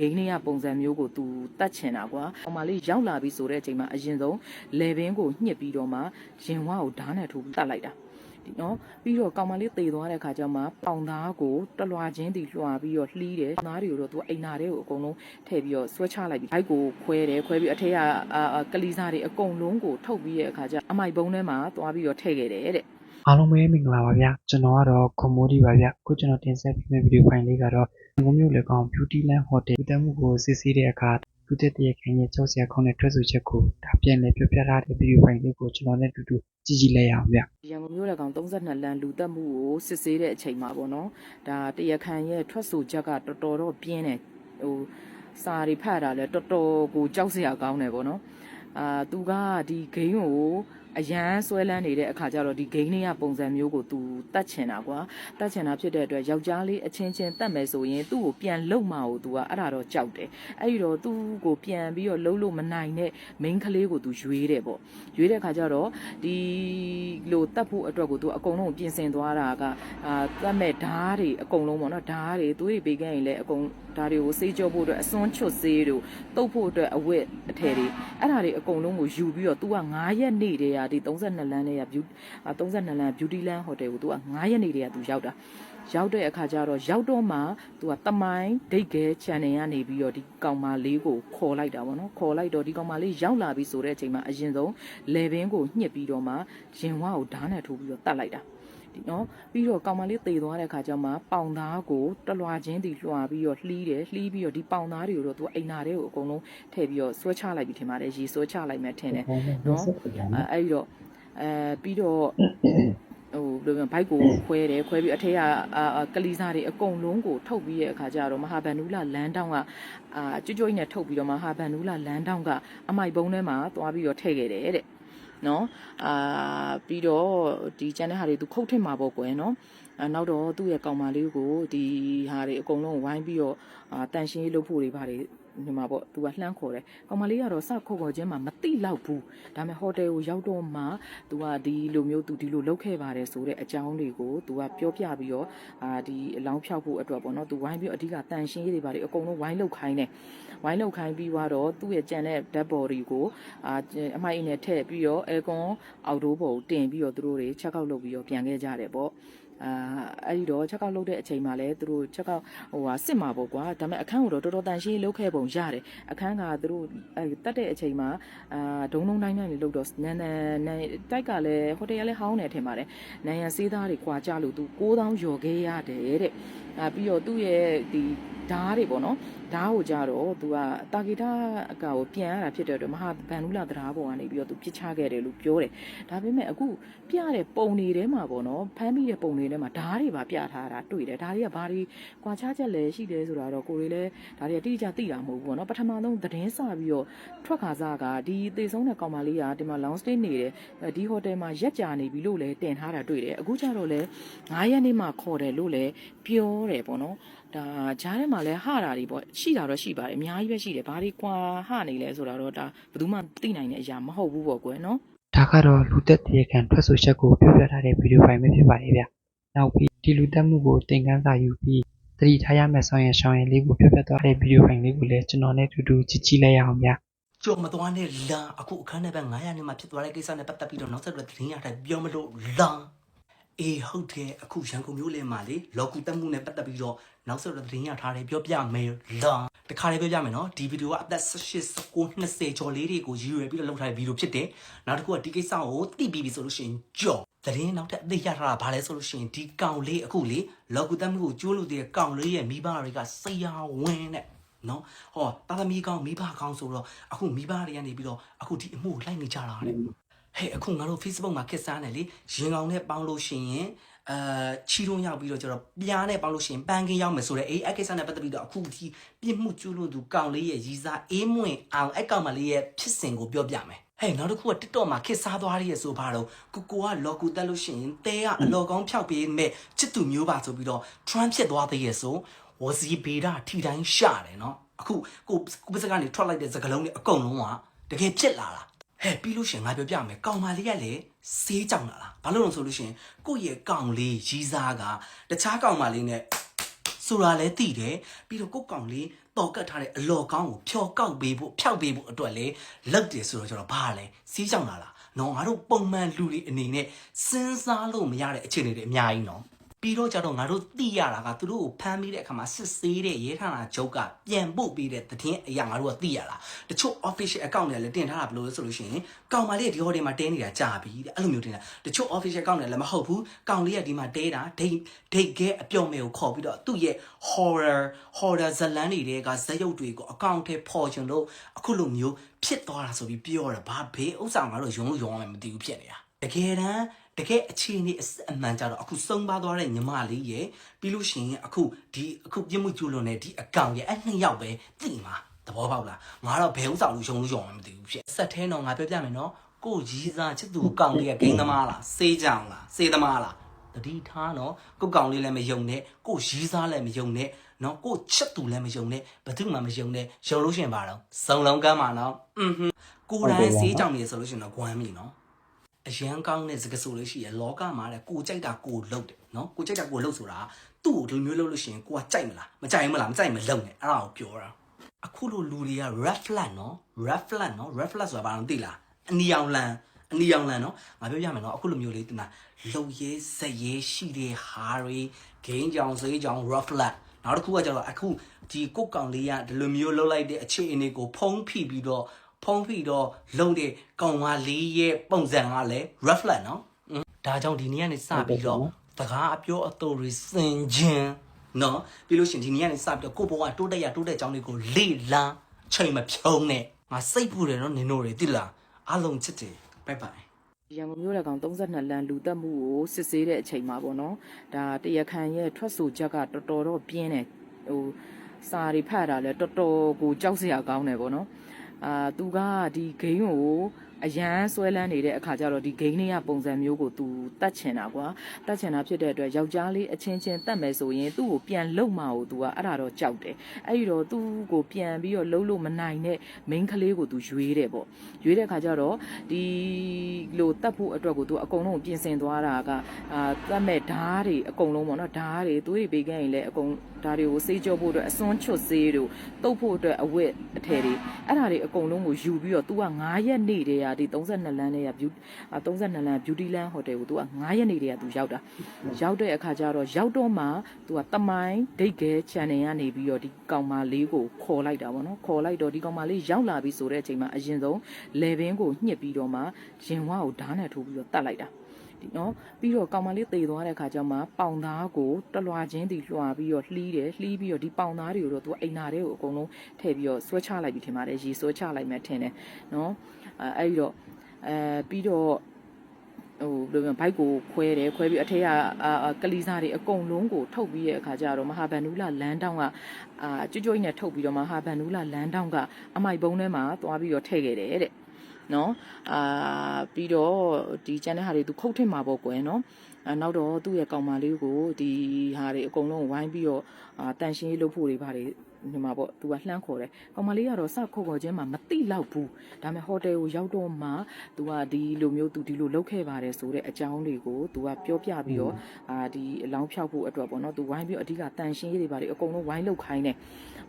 ဂိမ်းတွေကပုံစံမျိုးကိုသူတတ်ချင်တာကွာ။ကောင်မလေးရောက်လာပြီဆိုတဲ့အချိန်မှာအရင်ဆုံးလေဘင်းကိုညှစ်ပြီးတော့မှရင်ဝါကိုဓာတ်နဲ့ထိုးပြီးတတ်လိုက်တာ။ဒီနော်ပြီးတော့ကောင်မလေးတေသွားတဲ့ခါကျမှပေါင်သားကိုတလွာချင်းတီလွှာပြီးတော့လှီးတယ်။သားတွေကိုတော့သူအိမ်နာတွေကိုအကုန်လုံးထည့်ပြီးတော့ဆွဲချလိုက်ပြီးဘိုက်ကိုခွဲတယ်ခွဲပြီးအထက်ကအာအာကလီစားတွေအကုန်လုံးကိုထုတ်ပြီးတဲ့အခါကျအမိုက်ပုံးထဲမှာသွားပြီးတော့ထည့်ခဲ့တယ်တဲ့အားလုံးပဲမင်္ဂလာပါဗျကျွန်တော်ကတော့ခွန်မိုးဒီပါဗျအခုကျွန်တော်တင်ဆက်ပေးမယ့်ဗီဒီယိုဖိုင်လေးကတော့ ငုံမျိုးလေကောင် Beauty Land Hotel လူတက်မှုကို စစ်ဆေးတဲ့အခါ လူတက်တဲ့ခိုင်ရဲ့ ကြောက်စရာခေါင်းနဲ့ ထွက်ဆိုချက်ကို ဒါ ပြန်လည်ပြပြထားတဲ့ဗီဒီယိုဖိုင်လေးကို ကျွန်တော်နဲ့အတူတူ ကြည့်ကြည့်လိုက်ရအောင်ဗျ ရန်ကုန်မြို့လက်ကောင် 32 လမ်း လူတက်မှုကို စစ်ဆေးတဲ့အချိန်မှာပေါ့နော် ဒါ တရားခံရဲ့ ထွက်ဆိုချက်က တော်တော်တော့ ပြင်းတယ် ဟို စာတွေဖတ်တာလဲတော်တော်ကို ကြောက်စရာကောင်းတယ်ပေါ့နော် အာ သူက ဒီဂိမ်းကို အရန်ဆွဲလန်းနေတဲ့အခါကျတော့ဒီဂိမ်းတွေကပုံစံမျိုးကိုသူတတ်ချင်တာကွာတတ်ချင်တာဖြစ်တဲ့အတွက်ယောက်ျားလေးအချင်းချင်းတတ်မယ်ဆိုရင်သူ့ကိုပြန်လုံမှာကိုသူကအဲ့ဒါတော့ကြောက်တယ်အဲ့ဒီတော့သူ့ကိုပြန်ပြီးတော့လှုပ်လို့မနိုင်တဲ့ main ကလေးကိုသူရွေးတယ်ပေါ့ရွေးတဲ့အခါကျတော့ဒီလိုတတ်ဖို့အတွက်ကိုသူအကုန်လုံးပြင်ဆင်သွားတာကအာတတ်မဲ့ဓားတွေအကုန်လုံးပေါ့နော်ဓားတွေသွေးတွေပေးခဲ့ရင်လည်းအကုန်ဓားတွေကိုစေးကြောဖို့အတွက်အစွန်းချွတ်စေးတို့တုပ်ဖို့အတွက်အဝတ်အထည်တွေအဲ့ဒါတွေအကုန်လုံးကိုယူပြီးတော့ तू က9ရက်နေတည်းကဒီ32လမ်းနဲ့က beauty 32လမ်း beauty land hotel ကို तू က9ရက်နေတည်းက तू ရောက်တာရောက်တဲ့အခါကျတော့ရောက်တော့မှ तू ကတမိုင်းဒိတ်ကဲ channel ကနေပြီးတော့ဒီကောင်မလေးကိုခေါ်လိုက်တာပေါ့နော်ခေါ်လိုက်တော့ဒီကောင်မလေးရောက်လာပြီဆိုတဲ့အချိန်မှာအရင်ဆုံးလေဘင်းကိုညှစ်ပြီးတော့မှရင်ဝါကိုဓာတ်နဲ့ထိုးပြီးတော့တတ်လိုက်တာ ဒီနော်ပြီးတော့ကောင်မလေးတေသွားတဲ့အခါကျမှပေါင်သားကိုတလွာချင်းတီလွှာပြီးတော့လှီးတယ်လှီးပြီးတော့ဒီပေါင်သားတွေကိုတော့သူအိမ်နာတွေကိုအကုန်လုံးထည့်ပြီးတော့ဆွဲချလိုက်ပြီထင်ပါတယ်ရေဆွဲချလိုက်မှထင်တယ်နော်အဲအဲ့ဒီတော့အဲပြီးတော့ဟိုဘယ်လိုပြောဘိုက်ကိုခွဲတယ်ခွဲပြီးအထက်ကအာအာကလီစားတွေအကုန်လုံးကိုထုတ်ပြီးတဲ့အခါကျတော့မဟာဗန္ဓုလလမ်းတောင်းကအာကျွတ်ကျွတ်ကြီးနဲ့ထုတ်ပြီးတော့မဟာဗန္ဓုလလမ်းတောင်းကအမိုက်ပုံးထဲမှာသွားပြီးတော့ထည့်ခဲ့တယ်တဲ့ နော်အာပြီးတော့ဒီကျန်တဲ့ဟာတွေသူခုတ်ထစ်မှာပေါ့ကွယ်နော်အာနောက်တော့သူ့ရဲ့ကောင်မလေးကိုဒီဟာတွေအကုန်လုံးဝိုင်းပြီးတော့အာတန်ရှင်းရေးလုပ်ဖို့တွေပါတယ် ဒီမှာပေါ့သူကလှမ်းခေါ်တယ်ကောင်မလေးကတော့စခုတ်ခေါ်ခြင်းမှာမတိလောက်ဘူးဒါပေမဲ့ဟိုတယ်ကိုရောက်တော့မှသူကဒီလိုမျိုးသူဒီလိုလုပ်ခဲ့ပါတယ်ဆိုတဲ့အကြောင်းတွေကိုသူကပြောပြပြီးတော့အာဒီအလောင်းဖြောက်ဖို့အတွက်ပေါ့နော်သူဝိုင်းပြီးအဓိကတန်ရှင်းရေးတွေပါတယ်အကုန်လုံးဝိုင်းလောက်ခိုင်းတယ်ဝိုင်းလောက်ခိုင်းပြီးတော့သူ့ရဲ့ကြံတဲ့ dead body ကိုအာအမိုက်အင်းနဲ့ထည့်ပြီးတော့အဲကွန်အောက်တိုးပေါ်ကိုတင်ပြီးတော့သူတို့တွေချက်ကောက်လုပ်ပြီးတော့ပြန်ခဲ့ကြတယ်ပေါ့ အာအဲ့ဒီတော့ချက်ကောက်လုပ်တဲ့အချိန်မှာလည်းသူတို့ချက်ကောက်ဟိုဟာစစ်မှာပေါ့ကွာဒါပေမဲ့အခန်းကိုတော့တော်တော်တန်ရှင်းလုပ်ခဲ့ပုံရတယ်အခန်းကသူတို့အဲတက်တဲ့အချိန်မှာအာဒုံဒုံတိုင်းတိုင်းလေးလုပ်တော့နန်နန်နန်တိုက်ကလည်းဟိုတယ်ကလည်းဟောင်းနေထင်ပါတယ်နန်ရန်စေးသားတွေခွာကြလို့သူ6000ယော်ခဲ့ရတယ်တဲ့အာပြီးတော့သူ့ရဲ့ဒီဓားတွေပေါ့နော်ဓားကိုကြတော့သူကတာဂီတာအကကိုပြန်ရတာဖြစ်တဲ့အတွက်မဟာဗန်နူလာတရားပေါ်ကနေပြီးတော့သူပြစ်ချခဲ့တယ်လို့ပြောတယ်ဒါပေမဲ့အခုပြတဲ့ပုံတွေထဲမှာပေါ့နော်ဖမ်းပြီးတဲ့ပုံတွေထဲမှာဓားတွေပါပြထားတာတွေ့တယ်ဓားတွေကဘာတွေကွာခြားချက်လဲရှိတယ်ဆိုတာတော့ကိုတွေလည်းဓားတွေကတိကျသိတာမဟုတ်ဘူးပေါ့နော်ပထမဆုံးသတင်းစပြီးတော့ထွက်ခါစားကဒီသေဆုံးတဲ့ကောင်မလေးကဒီမှာ long stay နေတယ်ဒီဟိုတယ်မှာရက်ကြာနေပြီလို့လည်းတင်ထားတာတွေ့တယ်အခုကျတော့လည်း9ရက်နေ့မှခေါ်တယ်လို့လည်းပြောတယ်ပေါ့နော်ဒါကြားထဲမှာလဲဟတာတွေပေါ့ရှိတာတော့ရှိပါတယ်အများကြီးပဲရှိတယ်ဘာတွေကွာဟနေလဲဆိုတာတော့ဒါဘယ်သူမှသိနိုင်တဲ့အရာမဟုတ်ဘူးပေါ့ကွယ်နော်ဒါကတော့လူတက်တဲ့ခံထွက်ဆိုချက်ကိုပြောပြထားတဲ့ဗီဒီယိုဖိုင်ပဲဖြစ်ပါတယ်ဗျနောက်ပြီးဒီလူတက်မှုကိုသင်ခန်းစာယူပြီးသတိထားရမယ့်ဆောင်ရန်ရှောင်ရန်လေးကိုပြောပြသွားတဲ့ဗီဒီယိုဖိုင်လေးကိုလည်းကျွန်တော်နဲ့အတူတူကြည့်ကြည့်လိုက်ရအောင်ဗျကြော်မသွားနဲ့လာအခုအခန်းထဲဘက်900နဲ့မှဖြစ်သွားတဲ့ကိစ္စနဲ့ပတ်သက်ပြီးတော့နောက်ဆက်တွဲသတင်းရတဲ့ပြောမလို့လာ အေးဟုတ်တယ်အခုရန်ကုန်မြို့လယ်မှာလေလော်ကူတက်မှုနဲ့ပတ်သက်ပြီးတော့နောက်ဆက်တွဲသတင်းရထားတယ်ပြောပြမယ်လာတခါလေးပြောပြမယ်နော်ဒီဗီဒီယိုကအသက်18 19 20ကျော်လေးတွေကိုရည်ရွယ်ပြီးတော့လုပ်ထားတဲ့ဗီဒီယိုဖြစ်တယ်နောက်တစ်ခုကဒီကိစ္စကိုသိပြီးပြီဆိုလို့ရှိရင်ကြော်သတင်းနောက်ထပ်အသိရထားတာဘာလဲဆိုလို့ရှိရင်ဒီကောင်လေးအခုလေလော်ကူတက်မှုကိုကျိုးလို့တဲ့ကောင်လေးရဲ့မိဘတွေကဆရာဝန်တဲ့နော်ဟောတာသမီကောင်းမိဘကောင်းဆိုတော့အခုမိဘတွေကနေပြီးတော့အခုဒီအမှုကိုလိုက်နေကြတာတဲ့ ဟဲ့အခုငါတို့ Facebook မှာခက်စားနေလေရင်ကောင်နဲ့ပေါင်းလို့ရှိရင်အဲချီတွန်းရောက်ပြီးတော့ကျတော့ပြားနဲ့ပေါင်းလို့ရှိရင်ပန်းကင်းရောက်မယ်ဆိုတော့အေးအကိစ္စနဲ့ပတ်သက်ပြီးတော့အခုဒီပြစ်မှုကျူးလို့သူကောင်လေးရဲ့ရီစားအေးမွင့်အောင်အဲ့ကောင်မလေးရဲ့ဖြစ်စဉ်ကိုပြောပြမယ်ဟဲ့နောက်တစ်ခုက TikTok မှာခစ်စားသွားရရဲ့ဆိုပါတော့ကိုကိုကလော်ကူတက်လို့ရှိရင်တဲကအလော်ကောင်းဖြောက်ပေးမဲ့ချစ်သူမျိုးပါဆိုပြီးတော့ Trump ဖြစ်သွားသေးရဲ့ဆိုဝစီဗေဒထီတိုင်းရှာတယ်နော်အခုကိုကိုပစကနေထွက်လိုက်တဲ့စကလုံးတွေအကုန်လုံးကတကယ်ဖြစ်လာတာ ဟဲ့ပြီးလို့ရှရင်ငါပြောပြမယ်ကောင်မလေးကလည်းစေးကြောင်လာလားဘာလို့လဲဆိုလို့ရှရင်ကိုယ့်ရဲ့ကောင်လေးရီးစားကတခြားကောင်မလေးနဲ့ဆိုတာလဲတည်တယ်ပြီးတော့ကိုယ့်ကောင်လေးတော်ကတ်ထားတဲ့အလော်ကောင်းကိုဖျော်ကောက်ပေးဖို့ဖျောက်ပေးဖို့အတွက်လေလောက်တယ်ဆိုတော့ကျွန်တော်ဘာလဲစီးကြောင်လာလားနော်ငါတို့ပုံမှန်လူတွေအနေနဲ့စဉ်းစားလို့မရတဲ့အခြေအနေတွေအများကြီးနော် ပြီးတော့ကြတော့ငါတို့သိရတာကသူတို့ကိုဖမ်းပြီးတဲ့အခါမှာစစ်ဆေးတဲ့ရဲဌာနချုပ်ကပြန်ပို့ပြီးတဲ့သတင်းအရာငါတို့ကသိရတာတချို့ official account တွေလည်းတင်ထားတာဘယ်လိုလဲဆိုလို့ရှိရင်ကောင်မလေးကဒီဟိုတယ်မှာတဲနေတာကြာပြီတဲ့အဲ့လိုမျိုးတင်တာတချို့ official account တွေလည်းမဟုတ်ဘူးကောင်လေးကဒီမှာတဲတာ date date ကအပြော့မဲကိုခေါ်ပြီးတော့သူ့ရဲ့ horror horror ဇလန်းတွေကဇက်ရုပ်တွေကိုအကောင့်ထဲပေါ်ချင်လို့အခုလိုမျိုးဖြစ်သွားတာဆိုပြီးပြောတာဘာဘေးဥစ္စာငါတို့ယုံလို့ယုံအောင်မသိဘူးဖြစ်နေတာတကယ်တမ်း တကယ်အခြေအနေအစစ်အမှန်ကြတော့အခုစုံပါသွားတဲ့ညီမလေးရဲ့ပြီးလို့ရှိရင်အခုဒီအခုပြစ်မှုကျူးလွန်တဲ့ဒီအကောင်ရဲ့အဲ့နှစ်ယောက်ပဲသိမှာသဘောပေါက်လားငါတော့ဘယ်ဥစ္စာလို့ယုံလို့ယုံအောင်မသိဘူးဖြစ်ဆက်ထဲတော့ငါပြောပြမယ်နော်ကိုကြီးစားချစ်သူကောင်လေးကဂိမ်းသမားလားစေးကြောင်လားစေးသမားလားတတိထားနော်ကိုကောင်လေးလည်းမယုံနဲ့ကိုရီးစားလည်းမယုံနဲ့နော်ကိုချက်သူလည်းမယုံနဲ့ဘယ်သူမှမယုံနဲ့ယုံလို့ရှရင်ပါတော့စုံလုံးကမ်းပါနော်อือဟွန်းကိုယ်တိုင်စေးကြောင်နေဆိုလို့ရှရင်တော့ဂွမ်းပြီနော် အရန်ကောင်းတဲ့စကားဆိုလို့ရှိရလောကမှာတဲ့ကိုကြိုက်တာကိုလုပ်တယ်နော်ကိုကြိုက်တာကိုလုပ်ဆိုတာသူ့ကိုဒီလိုမျိုးလုပ်လို့ရှရင်ကိုကကြိုက်မလားမကြိုက်ဘူးမလားမကြိုက်မလုပ်နဲ့အဲ့ဒါကိုပြောတာအခုလိုလူတွေက red flag နော် red flag နော် red flag ဆိုတာဘာလို့သိလားအနီအောင်လန်အနီအောင်လန်နော်ငါပြောပြမယ်နော်အခုလိုမျိုးလေးတင်တာလုံရဲဇက်ရဲရှိတဲ့ဟာတွေဂိမ်းကြောင်စေးကြောင် red flag နောက်တစ်ခုကကျတော့အခုဒီကုတ်ကောင်လေးကဒီလိုမျိုးလှုပ်လိုက်တဲ့အခြေအနေကိုဖုံးဖိပြီးတော့ ဖုံးဖိတော့လုံတဲ့ကောင်မလေးရဲ့ပုံစံကလည်း red flag နော်อืมဒါကြောင့်ဒီနေ့ကနေစပြီးတော့တကားအပြောအတော်တွေစင်ခြင်းနော်ပြီးလို့ရှရင်ဒီနေ့ကနေစပြီးတော့ကိုယ့်ဘဝတိုးတက်ရတိုးတက်ကြောင်းတွေကိုလေ့လာချိန်မဖြုံးနဲ့ငါစိတ်ပူတယ်နော်နင်တို့တွေတိလားအားလုံးချစ်တယ်ဘိုင်ဘိုင်ရန်ကုန်မြို့လက်ကောင်32လမ်းလူတက်မှုကိုစစ်ဆေးတဲ့အချိန်မှာပေါ့နော်ဒါတရားခံရဲ့ထွက်ဆိုချက်ကတော်တော်တော့ပြင်းတယ်ဟိုစာတွေဖတ်တာလဲတော်တော်ကိုကြောက်စရာကောင်းတယ်ပေါ့နော် အာသူကဒီဂိမ်းကို အရန်ဆွဲလန်းနေတဲ့အခါကျတော့ဒီဂိမ်းလေးကပုံစံမျိုးကိုသူတတ်ချင်တာကွာတတ်ချင်တာဖြစ်တဲ့အတွက်ယောက်ျားလေးအချင်းချင်းတတ်မယ်ဆိုရင်သူ့ကိုပြန်လုံမှာကိုသူကအဲ့ဒါတော့ကြောက်တယ်အဲ့ဒီတော့သူ့ကိုပြန်ပြီးတော့လှုပ်လို့မနိုင်တဲ့ main ကလေးကိုသူရွေးတယ်ပေါ့ရွေးတဲ့အခါကျတော့ဒီလိုတတ်ဖို့အတွက်ကိုသူအကုန်လုံးပြင်ဆင်သွားတာကအာတတ်မဲ့ဓားတွေအကုန်လုံးပေါ့နော်ဓားတွေသွေးတွေပေးခဲ့ရင်လည်းအကုန်ဓားတွေကိုစေးကြောဖို့အတွက်အစွန်းချွတ်စေးတို့တုပ်ဖို့အတွက်အဝတ်အထည်တွေအဲ့ဒါတွေအကုန်လုံးကိုယူပြီးတော့ तू က9ရက်နေတည်းနေတာဒီ32လမ်းနဲ့က view 32လမ်း beauty land hotel ကိုသူက9ရက်နေတည်းကသူရောက်တာရောက်တဲ့အခါကျတော့ရောက်တော့မှသူကတမိုင်းဒိတ်ခဲ channel ကနေပြီးတော့ဒီကောင်မလေးကိုခေါ်လိုက်တာပေါ့နော်ခေါ်လိုက်တော့ဒီကောင်မလေးရောက်လာပြီဆိုတဲ့အချိန်မှာအရင်ဆုံး level ကိုညှစ်ပြီးတော့မှရင်ဝါကိုဓာတ်နဲ့ထိုးပြီးတော့တတ်လိုက်တာနော်ပြီးတော့ကောင်မလေးတေသွားတဲ့ခါကျမှပေါင်သားကိုတလွာချင်းတီလွှာပြီးတော့လှီးတယ်လှီးပြီးတော့ဒီပေါင်သားတွေကိုတော့သူအိမ်နာတွေကိုအကုန်လုံးထည့်ပြီးတော့ဆွဲချလိုက်ပြီးထင်ပါတယ်ရေဆွဲချလိုက်မှထင်တယ်နော် အဲအဲ့ဒီတော့အဲပြီးတော့ဟိုဘယ်လိုပြောဘိုက်ကိုခွဲတယ်ခွဲပြီးအထက်ကအာကလီစားတွေအကုန်လုံးကိုထုတ်ပြီးတဲ့အခါကျတော့မဟာဗန္ဓုလလမ်းတောင်းကအာကျွတ်ကျွတ်ကြီးနဲ့ထုတ်ပြီးတော့မဟာဗန္ဓုလလမ်းတောင်းကအမိုက်ပုံးထဲမှာသွားပြီးတော့ထည့်ခဲ့တယ်တဲ့နော်အာပြီးတော့ဒီကျန်တဲ့ဟာတွေသူခုတ်ထင်မှာပေါ့ကွယ်နော် အဲနောက်တော့သူ့ရဲ့ကောင်မလေးကိုဒီဟာတွေအကုန်လုံးဝိုင်းပြီးတော့အာတန်ရှင်းရေးလုပ်ဖို့တွေဘာတွေဒီမှာပေါ့သူကလှမ်းခေါ်တယ်ကောင်မလေးကတော့စခေါ်ခေါ်ချင်းမှာမတိလောက်ဘူးဒါပေမဲ့ဟိုတယ်ကိုရောက်တော့မှသူကဒီလိုမျိုးသူဒီလိုလုပ်ခဲ့ပါတယ်ဆိုတဲ့အကြောင်းတွေကိုသူကပြောပြပြီးတော့အာဒီအလောင်းဖြောက်ဖို့အတွက်ပေါ့နော်သူဝိုင်းပြီးတော့အဓိကတန်ရှင်းရေးတွေဘာတွေအကုန်လုံးဝိုင်းလုပ်ခိုင်းတယ်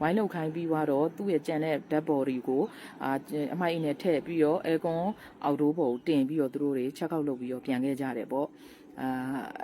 ဝိုင်းလုပ်ခိုင်းပြီးတော့သူ့ရဲ့ကြံတဲ့ dead body ကိုအာအမိုက်အင်းနဲ့ထည့်ပြီးတော့အဲကွန်အောက်တိုးပေါ်ကိုတင်ပြီးတော့သူတို့တွေချက်ောက်လုပ်ပြီးတော့ပြန်ခဲ့ကြတယ်ပေါ့ အာ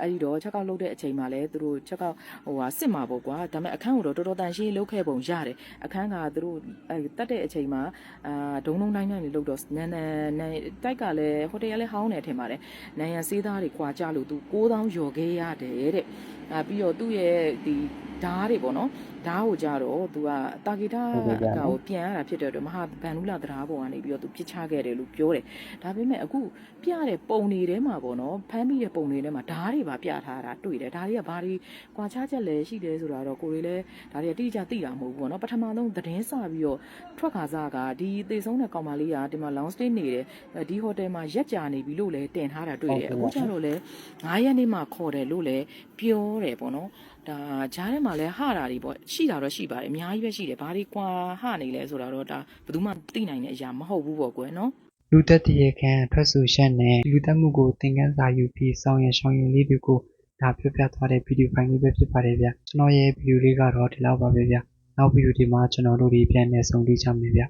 အဲ့ဒီတော့ချက်ောက်လုပ်တဲ့အချိန်မှာလည်းသူတို့ချက်ောက်ဟိုဟာစစ်မှာပေါ့ကွာဒါပေမဲ့အခန်းကိုတော့တော်တော်တန်ရှင်းလုပ်ခဲ့ပုံရတယ်အခန်းကသူတို့အဲတက်တဲ့အချိန်မှာအာဒုံဒုံတိုင်းတိုင်းတွေလုပ်တော့နန်နန်နန်တိုက်ကလည်းဟိုတယ်ကလည်းဟောင်းတယ်ထင်ပါတယ်နန်ရန်စေးသားတွေခွာကြလို့သူ6000ကျော်ခဲ့ရတယ်တဲ့အာပြီးတော့သူ့ရဲ့ဒီဓားတွေပေါ့နော်ဓားကိုကြတော့သူကတာဂီတာအကောင်ကိုပြန်ရတာဖြစ်တဲ့အတွက်မဟာဗန်နူလာတရားပေါ်ကနေပြီးတော့သူပြစ်ချခဲ့တယ်လို့ပြောတယ်ဒါပေမဲ့အခုပြတဲ့ပုံတွေထဲမှာပေါ့နော်ဖမ်းပြီးတဲ့ပုံတွေထဲမှာဓားတွေပါပြထားတာတွေ့တယ်ဓားတွေကဘာတွေကွာခြားချက်လဲရှိတယ်ဆိုတာတော့ကိုယ်တွေလည်းဒါတွေကတိကျသိတာမဟုတ်ဘူးပေါ့နော်ပထမဆုံးသတင်းစပြီးတော့ထွက်ခါစားကဒီသေဆုံးတဲ့ကောင်မလေးကဒီမှာ long stay နေတယ်ဒီဟိုတယ်မှာရက်ကြာနေပြီလို့လည်းတင်ထားတာတွေ့တယ်အခုကျတော့လည်း9ရက်နေ့မှခေါ်တယ်လို့လည်းပြောတယ်ပေါ့နော်ဒါဂျားထဲမှာလဲဟတာတွေပေါ့ရှိတာတော့ရှိပါတယ်အများကြီးပဲရှိတယ်ဘာတွေကွာဟနေလဲဆိုတာတော့ဒါဘယ်သူမှသိနိုင်တဲ့အရာမဟုတ်ဘူးပေါ့ကွယ်နော် လူသက်တရေခံထွက်ဆိုချက်နဲ့လူသက်မှုကိုသင်ခန်းစာယူပြီးစောင်းရရှောင်းရင်လေးတွေကိုဒါပြောပြသွားတဲ့ဗီဒီယိုဖိုင်လေးပဲဖြစ်ပါတယ်ဗျကျွန်တော်ရဲ့ဗီဒီယိုလေးကတော့ဒီလောက်ပါပဲဗျနောက်ဗီဒီယိုဒီမှာကျွန်တော်တို့တွေပြန်လည်ဆုံတွေ့ကြမယ်ဗျ